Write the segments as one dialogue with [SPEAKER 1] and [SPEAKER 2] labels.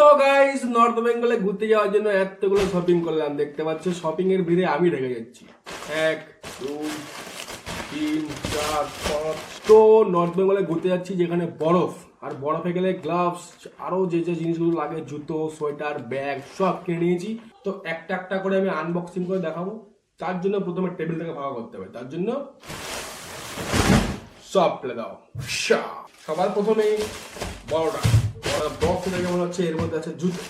[SPEAKER 1] তো guys north বেঙ্গলে ঘুরতে যাওয়ার জন্য এতগুলো শপিং করলাম। দেখতে পাচ্ছ শপিং এর ভিড়ে আমি ঢেকে যাচ্ছি। এক দুই তিন, চার, পাঁচ। তো নর্থ বেঙ্গলে ঘুরতে যাচ্ছি যেখানে বরফ। আর বরফে গেলে গ্লাভস আরও যে যে জিনিসগুলো লাগে, জুতো, সোয়েটার, ব্যাগ, সব কিনে নিয়েছি। তো একটা একটা করে আমি আনবক্সিং করে দেখাবো। তার জন্য প্রথমে টেবিলটাকে ভাগ করতে হবে। তার জন্য সব ফেলে দাও। সবার প্রথমে বড়টা বড় বক্স দেখে মনে হচ্ছে এর মধ্যে আছে জুতো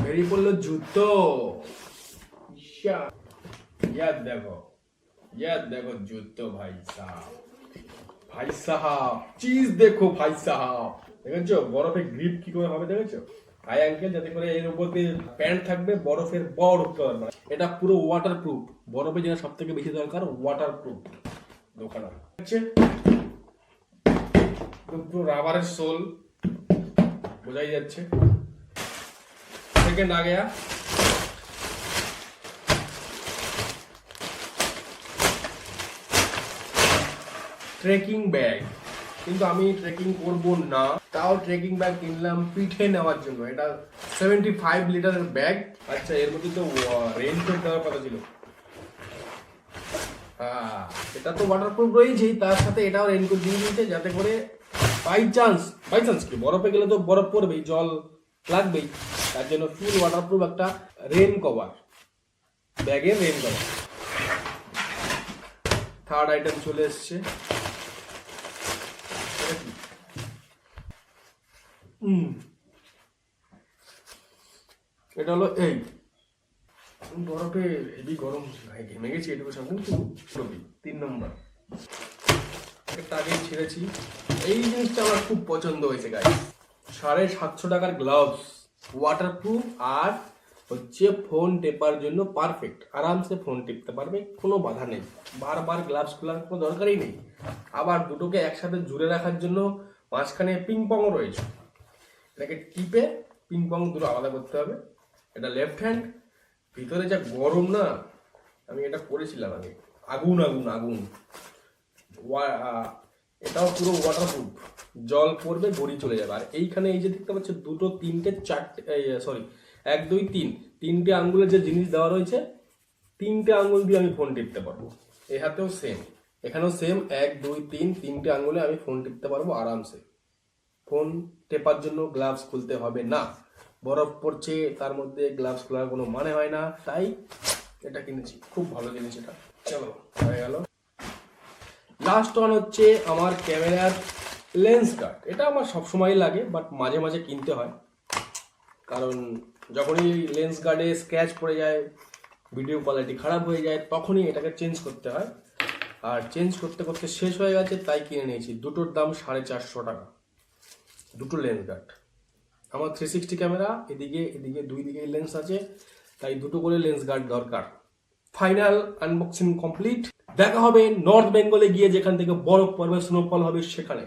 [SPEAKER 1] বেরিয়ে পড়ল জুতো ইয়া, ইয়া দেখো ইয়া দেখো জুতো ভাই সাহাব ভাই সাহাব চিজ দেখো ভাই সাহাব দেখেছ বরফে গ্রিপ কি করে হবে দেখেছ হাই আঙ্কেল যাতে করে এর উপর দিয়ে প্যান্ট থাকবে বরফের বড় উঠতে পারবে এটা পুরো ওয়াটার প্রুফ বরফে যেটা সব থেকে বেশি দরকার ওয়াটার প্রুফ দোকান হচ্ছে পুরো রাবারের সোল বোঝাই যাচ্ছে। সেকেন্ড আগে ট্রেকিং ব্যাগ কিন্তু আমি ট্রেকিং করব না। তাও ট্রেকিং ব্যাগ কিনলাম পিঠে নেওয়ার জন্য। এটা সেভেন্টি ফাইভ লিটারের ব্যাগ আচ্ছা এর মধ্যে তো রেন দেওয়ার কথা ছিল। হ্যাঁ এটা তো ওয়াটারপ্রুফ রয়েছেই তার সাথে এটাও রেনকোট দিয়ে দিয়েছে যাতে করে বাই চান্স বাই চান্স কি? বরফে গেলে তো বরফ পড়বেই, জল লাগবেই। তার জন্য ফুল ওয়াটারপ্রুফ একটা রেন কভার ব্যাগের রেন কভার থার্ড আইটেম চলে এসছে। এটা হলো এই। বরফে হেভি গরম ভাই, ঘেমে গেছি, এটুকু সামনে তিন নম্বর। একটা আগেই ছেড়েছি। এই জিনিসটা আমার খুব পছন্দ হয়েছে গাই সাড়ে সাতশো টাকার গ্লাভস ওয়াটারপ্রুফ আর হচ্ছে ফোন টেপার জন্য পারফেক্ট আরামসে ফোন টিপতে পারবে, কোনো বাধা নেই। বারবার গ্লাভস খোলার কোনো দরকারই নেই। আবার দুটোকে একসাথে জুড়ে রাখার জন্য মাঝখানে পিং পংও রয়েছে। এটাকে টিপে পিং পং দুটো আলাদা করতে হবে। এটা লেফট হ্যান্ড ভিতরে যা গরম না, আমি এটা করেছিলাম আগে। আগুন আগুন আগুন। এটাও পুরো ওয়াটারপ্রুফ জল পড়বে গড়ি চলে যাবে। আর এইখানে এই যে দেখতে পাচ্ছ, দুটো, তিনটে, চারটে সরি এক, দুই, তিন। তিনটে আঙ্গুলের যে জিনিস দেওয়া রয়েছে, তিনটে আঙ্গুল দিয়ে আমি ফোন টিপতে পারব। এই হাতেও সেম এখানেও সেম এক, দুই, তিন, তিনটে আঙ্গুলে আমি ফোন টিপতে পারব আরামসে। ফোন টেপার জন্য গ্লাভস খুলতে হবে না। বরফ পড়ছে, তার মধ্যে গ্লাভস খোলার কোনো মানে হয় না। তাই এটা কিনেছি। খুব ভালো জিনিস এটা। চলো, হয়ে গেল। লাস্ট ওয়ান হচ্ছে আমার ক্যামেরার লেন্স গার্ড এটা আমার সবসময় লাগে বাট মাঝে মাঝে কিনতে হয়। কারণ যখনই লেন্স গার্ডে স্ক্র্যাচ পড়ে যায় ভিডিও কোয়ালিটি খারাপ হয়ে যায়, তখনই এটাকে চেঞ্জ করতে হয়। আর চেঞ্জ করতে করতে শেষ হয়ে গেছে, তাই কিনে নিয়েছি। দুটোর দাম সাড়ে চারশো টাকা। দুটো লেন্স গার্ড আমার থ্রি সিক্সটি ক্যামেরা, এদিকে এদিকে, দুই দিকে লেন্স আছে, তাই দুটো করে লেন্স গার্ড দরকার। ফাইনাল আনবক্সিং কমপ্লিট দেখা হবে নর্থ বেঙ্গলে গিয়ে যেখান থেকে বরফ পর্বে স্নোফল হবে সেখানে।